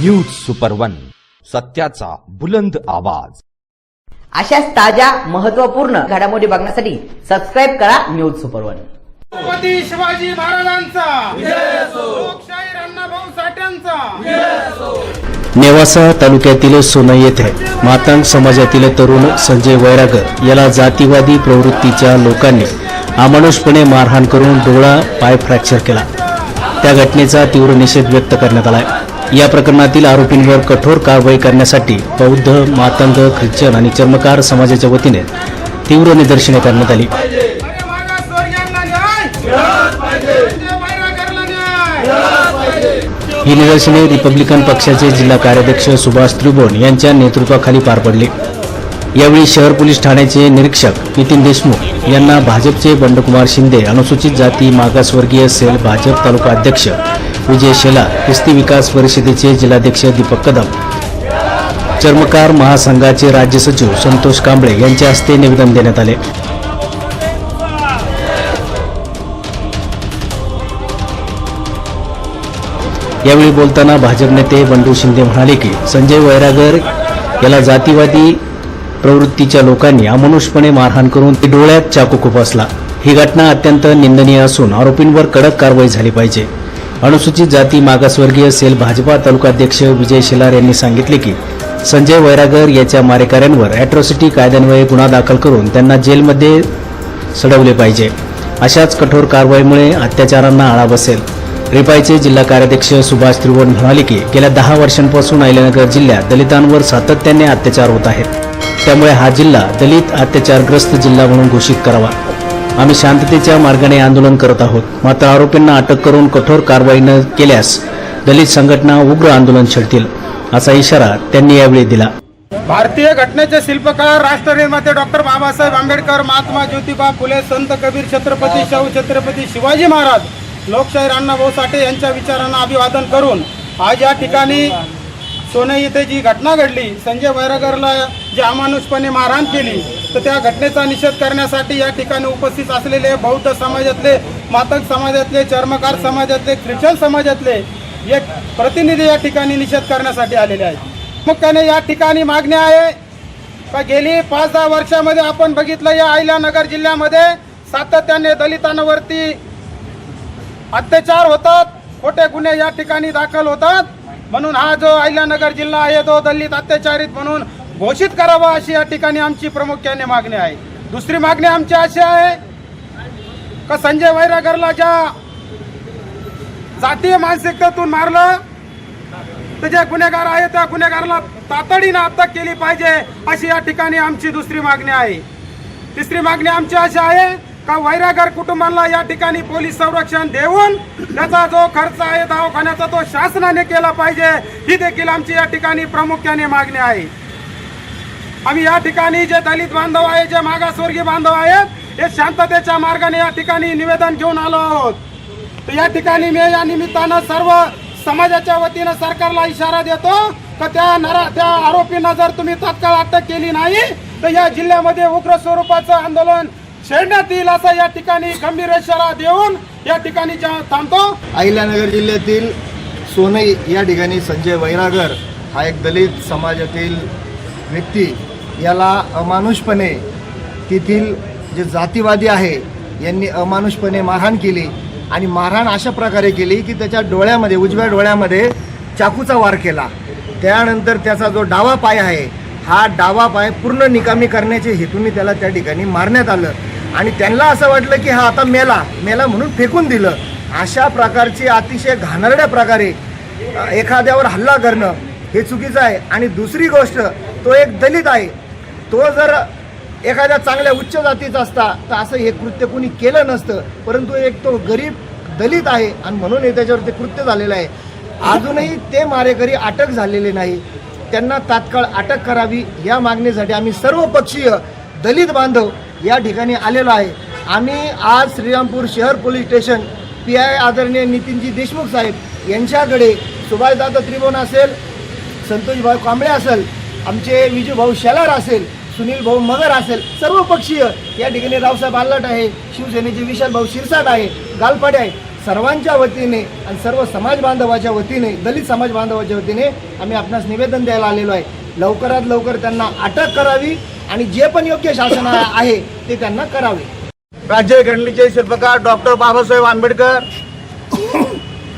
News super one सत्याचा बुलंद आवाज. अशाच ताज्या महत्त्वपूर्ण घडामोडी बघण्यासाठी सबस्क्राईब करा news super one Chhatrapati Shivaji महाराजांचा. लोकशाहीर अण्णाभाऊ साठ्यांचा नेवासा तालुक्यातील सोनई येथे मातांग समाजातील तरुण संजय वैरागर याला जातीवादी प्रवृत्तीच्या लोकांनी अमानुषपणे मारहाण करून डोळा पाय फ्रॅक्चर केला. त्या घटनेचा तीव्र निषेध व्यक्त करण्यात आला या प्रकरणातील आरोपींवर कठोर कारवाई करण्यासाठी बौद्ध मातंग ख्रिश्चन आणि चर्मकार समाजाच्या वतीने तीव्र निदर्शने करण्यात आली. ही निदर्शने रिपब्लिकन पक्षाचे जिल्हा कार्याध्यक्ष सुभाष त्रिभुवन यांच्या नेतृत्वाखाली पार पडली. यावेळी शहर पोलीस ठाण्याचे निरीक्षक नितीन देशमुख यांना भाजपचे बंडकुमार शिंदे अनुसूचित जाती मागासवर्गीय सेल भाजप तालुका अध्यक्ष विजय शेला कुस्ती विकास परिषदेचे जिल्हाध्यक्ष दीपक कदम. चर्मकार महासंघाचे राज्य सचिव संतोष कांबळे यांच्या हस्ते निवेदन देण्यात आले. यावेळी बोलताना भाजप नेते बंडू शिंदे म्हणाले की संजय वैरागर याला जातीवादी प्रवृत्तीच्या लोकांनी अमानुषपणे मारहाण करून ते डोळ्यात चाकू खुपसला ही घटना अत्यंत निंदनीय असून आरोपींवर कडक कारवाई झाली पाहिजे. अनुसूचित जाती मागासवर्गीय सेल भाजपा तालुकाध्यक्ष विजय शेलार यांनी सांगितले की संजय वैरागर याच्या मारेकऱ्यांवर अॅट्रॉसिटी कायद्यान्वये गुन्हा दाखल करून त्यांना जेलमध्ये सडवले पाहिजे. अशाच कठोर कारवाईमुळे अत्याचारांना आळा बसेल. रिपाईचे जिल्हा कार्याध्यक्ष सुभाष त्रिभुवन म्हणाले की गेल्या दहा वर्षांपासून अहिल्यानगर जिल्ह्यात दलितांवर सातत्याने अत्याचार होत आहेत. त्यामुळे हा जिल्हा दलित अत्याचारग्रस्त जिल्हा म्हणून घोषित करावा. आम्ही शांततेच्या मार्गाने आंदोलन करत आहोत. मात्र आरोपींना अटक करून कठोर कारवाई न केल्यास दलित संघटना उग्र आंदोलन छेडतील असा इशारा त्यांनी यावेळी दिला. भारतीय घटनेचे शिल्पकार राष्ट्रनिर्माते डॉक्टर बाबासाहेब आंबेडकर महात्मा ज्योतिबा फुले संत कबीर छत्रपती शाहू छत्रपती शिवाजी महाराज लोकशाहीर अण्णाभाऊ साठे यांच्या विचारांना अभिवादन करून आज या ठिकाणी सोने येथे जी घटना घडली संजय वैरागरला जी अमानुषपणे मारहाण केली तर त्या घटनेचा निषेध करण्यासाठी या ठिकाणी उपस्थित असलेले बौद्ध समाजातले मातक समाजातले चर्मकार समाजातले ख्रिश्चन समाजातले एक प्रतिनिधी या ठिकाणी निषेध करण्यासाठी आलेले आहेत. मुख्याने या ठिकाणी मागणी आहे का गेली पाच दहा वर्षामध्ये आपण बघितलं या अहिल्यानगर जिल्ह्यामध्ये सातत्याने दलितांवरती अत्याचार होतात खोटे गुन्हे या ठिकाणी दाखल होतात. म्हणून हा जो अहिल्यानगर जिल्हा आहे तो दलित अत्याचारित म्हणून घोषित करावा अशी या ठिकाणी आमची प्रामुख्याने मागणी आहे. दुसरी मागणी आमची अशी आहे का संजय वैरागरला ज्या जातीय मानसिकतेतून मारलं तर जे गुन्हेगार आहे त्या गुन्हेगाराला तातडीनं अटक केली पाहिजे अशी या ठिकाणी आमची दुसरी मागणी आहे. तिसरी मागणी आमची अशी आहे का वैरागर कुटुंबाला या ठिकाणी पोलीस संरक्षण देऊन त्याचा जो खर्च आहे दवाखान्याचा तो शासनाने केला पाहिजे ही देखील आमची या ठिकाणी प्रामुख्याने मागणी आहे. आम्ही या ठिकाणी जे दलित बांधव आहे जे मागासवर्गीय बांधव आहेत हे शांततेच्या मार्गाने या ठिकाणी निवेदन घेऊन आलो आहोत. तर या ठिकाणी मी या निमित्तानं सर्व समाजाच्या वतीनं सरकारला इशारा देतो का त्या नरा त्या आरोपींना जर तुम्ही तात्काळ अटक केली नाही तर या जिल्ह्यामध्ये उग्र स्वरूपाचं आंदोलन छेडण्यात येईल असं या ठिकाणी गंभीर इशारा देऊन या ठिकाणी थांबतो. अहिल्यानगर जिल्ह्यातील सोनई या ठिकाणी संजय वैरागर हा एक दलित समाजातील व्यक्ती याला अमानुषपणे तेथील जे जातीवादी आहे यांनी अमानुषपणे मारहाण केली आणि मारहाण अशा प्रकारे केली की त्याच्या डोळ्यामध्ये उजव्या डोळ्यामध्ये चाकूचा वार केला. त्यानंतर त्याचा जो डावा पाय आहे हा डावा पाय पूर्ण निकामी करण्याच्या हेतूने त्याला त्या ठिकाणी मारण्यात आलं. आणि त्यांना असं वाटलं की हा आता मेला मेला म्हणून फेकून दिलं. अशा प्रकारची अतिशय घाणरड्या प्रकारे एखाद्यावर हल्ला करणं हे चुकीचं आहे. आणि दुसरी गोष्ट तो एक दलित आहे. तो जर एखाद्या चांगल्या उच्च जातीचा असता तर असं हे कृत्य कोणी केलं नसतं. परंतु एक तो गरीब दलित आहे आणि म्हणून हे त्याच्यावर ते कृत्य झालेलं आहे. अजूनही ते मारेकरी अटक झालेले नाही. त्यांना तात्काळ अटक करावी या मागणीसाठी आम्ही सर्व पक्षीय दलित बांधव या ठिकाणी आलेलो आहे. आम्ही आज श्रीरामपूर शहर पोलीस स्टेशन पी आय आदरणीय नितीनजी देशमुख साहेब यांच्याकडे सुभाषदादा त्रिभुवन असेल संतोषभाई कांबळे असेल आमचे विजू भाऊ शेलार असेल सुनील भाऊ मगर असेल सर्व पक्षीय या ठिकाणी रावसाहेब आल्लट आहे शिवसेनेचे विशाल भाऊ शिरसाट आहे गालपाडे आहे सर्वांच्या वतीने आणि सर्व समाज बांधवाच्या वतीने दलित समाज बांधवाच्या वतीने आम्ही आपणास निवेदन द्यायला आलेलो आहे. लवकरात लवकर त्यांना अटक करावी आणि जे पण योग्य शासन आहे ते त्यांना करावे. राज्य घडणीचे शिल्पकार डॉक्टर बाबासाहेब आंबेडकर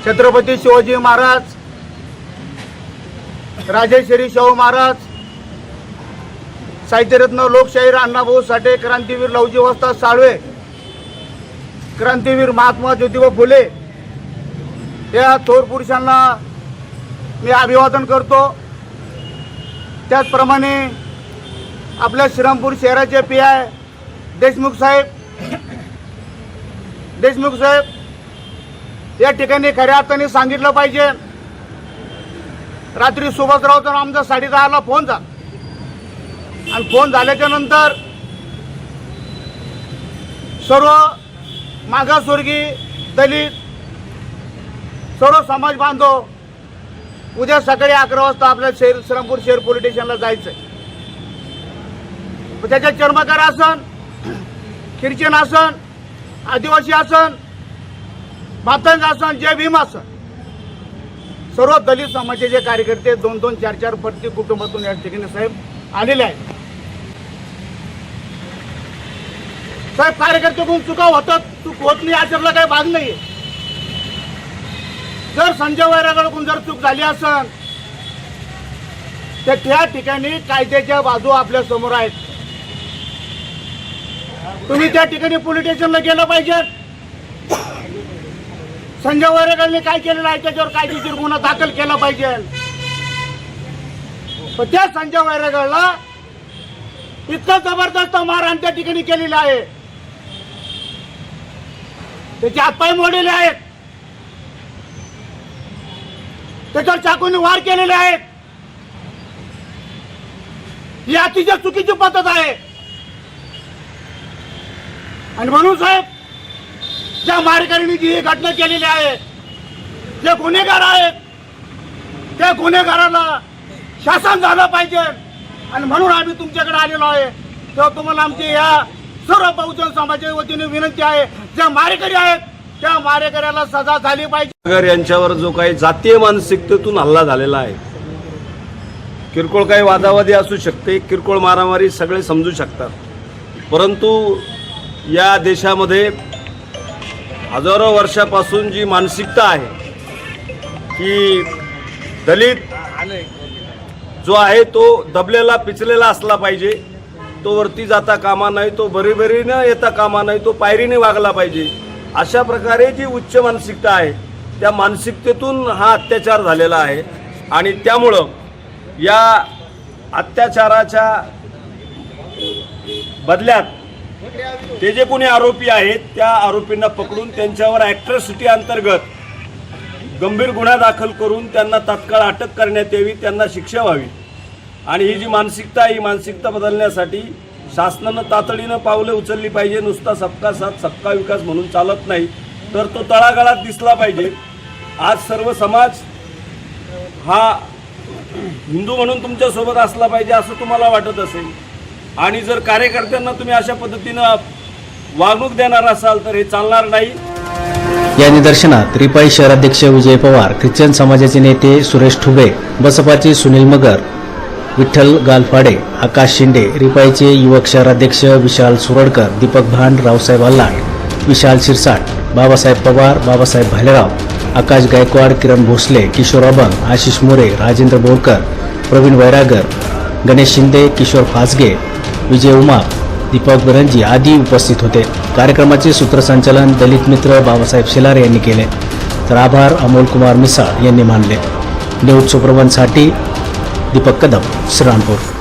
छत्रपती शिवाजी महाराज राजेश्वरी शाहू महाराज साहित्यरत्न लोकशाहीर अण्णाभाऊ साठे क्रांतीवीर लवजी वस्ता साळवे क्रांतीवीर महात्मा ज्योतिबा फुले या थोर पुरुषांना मी अभिवादन करतो. त्याचप्रमाणे आपल्या श्रीरामपूर शहराचे पी आय देशमुख साहेब देशमुख साहेब या ठिकाणी खऱ्या अर्थाने सांगितलं पाहिजे. रात्री सुभाषरावचा आमचा साडे दहाला फोन झाला. आणि फोन झाल्याच्यानंतर सर्व मागासवर्गीय दलित सर्व समाज बांधव उद्या सकाळी अकरा वाजता आपल्या शहर श्रीरामपूर शहर पोलीस स्टेशनला जायचंय. मग त्याच्यात चर्मकार आसन खिर्चन आसन आदिवासी आसन मातंग आसन जय भीम आसन. सर्व दलित समाजाचे कार्यकर्ते दोन दोन चार चार प्रत्येक कुटुंबातून या ठिकाणी साहेब आलेले आहेत. साहेब कार्यकर्त्याकडून चुका होतात. चूक होत नाही याच्यातला काही भाग नाही जर संजय वैराकडून जर चूक झाली असन तर त्या ठिकाणी कायद्याच्या बाजू आपल्यासमोर आहेत. तुम्ही त्या ठिकाणी पोलीस स्टेशनला गेलं पाहिजे. संजय वैराकडने काय केलेलं आहे त्याच्यावर कायदेशीर गुन्हा दाखल केला पाहिजे. पण त्या संजय वैरागडला इतकं जबरदस्त मारहाण त्या ठिकाणी केलेलं आहे. त्याचे हातपाय मोडलेले आहेत. त्याच्यावर चाकूने वार केलेले आहेत. ही अतिशय चुकीची पद्धत आहे. आणि म्हणून साहेब ज्या मारेकऱ्यांनी जी ही घटना केलेली आहे जे गुन्हेगार आहेत त्या गुन्हेगाराला शासन झालं पाहिजे. आणि म्हणून आम्ही तुमच्याकडे आलेलो आहे. तेव्हा तुम्हाला आमची या सर्व बहुजन समाजाच्या वतीने विनंती आहे ज्या मारेकरी आहेत त्या मारेकऱ्याला सजा झाली पाहिजे. नगर यांच्यावर जो काही जातीय मानसिकतेतून हल्ला झालेला आहे किरकोळ काही वादावादी असू शकते किरकोळ मारामारी सगळे समजू शकतात. परंतु या देशामध्ये हजारो वर्षापासून जी मानसिकता आहे की दलित जो आहे तो दबलेला पिचलेला असला पाहिजे. तो वरती जाता कामा नाही तो बरीबरीनं येता कामा नाही तो पायरीने वागला पाहिजे. अशा प्रकारे जी उच्च मानसिकता आहे त्या मानसिकतेतून हा अत्याचार झालेला आहे. आणि त्यामुळं या अत्याचाराच्या बदल्यात ते जे कोणी आरोपी आहेत त्या आरोपींना पकडून त्यांच्यावर ॲट्रॉसिटी अंतर्गत गंभीर गुन्हा दाखल करून त्यांना तात्काळ अटक करण्यात यावी त्यांना शिक्षा व्हावी. आणि ही जी मानसिकता आहे, ही मानसिकता बदलण्यासाठी शासनानं तातडीनं पावले उचलली पाहिजे. नुसता सबका साथ सबका विकास म्हणून चालत नाही. तर तो तळागाळात दिसला पाहिजे. आज सर्व समाज हा हिंदू म्हणून तुमच्यासोबत असला पाहिजे असं तुम्हाला वाटत असेल. आणि जर कार्यकर्त्यांना तुम्ही अशा पद्धतीनं वागणूक देणार असाल तर हे चालणार नाही. या निदर्शनात रिपाई शहराध्यक्ष विजय पवार ख्रिश्चन समाजाचे नेते सुरेश ठुबे बसपाचे सुनील मगर विठ्ठल गालफाडे आकाश शिंदे रिपाईचे युवक शहराध्यक्ष विशाल सुरडकर दीपक भांड रावसाहेब अल्लाट विशाल शिरसाट बाबासाहेब पवार बाबासाहेब भालेराव आकाश गायकवाड किरण भोसले किशोर अभंग आशिष मोरे राजेंद्र बोरकर प्रवीण वैरागर गणेश शिंदे किशोर फासगे विजय उमाप दीपक बिरंजी आदी उपस्थित होते. कार्यक्रमाचे सूत्रसंचालन दलित मित्र बाबासाहेब शेलारे यांनी केले. तर आभार अमोल कुमार मिसाळ यांनी मानले. न्यूज सुप्रबंधसाठी दीपक कदम श्रीरामपूर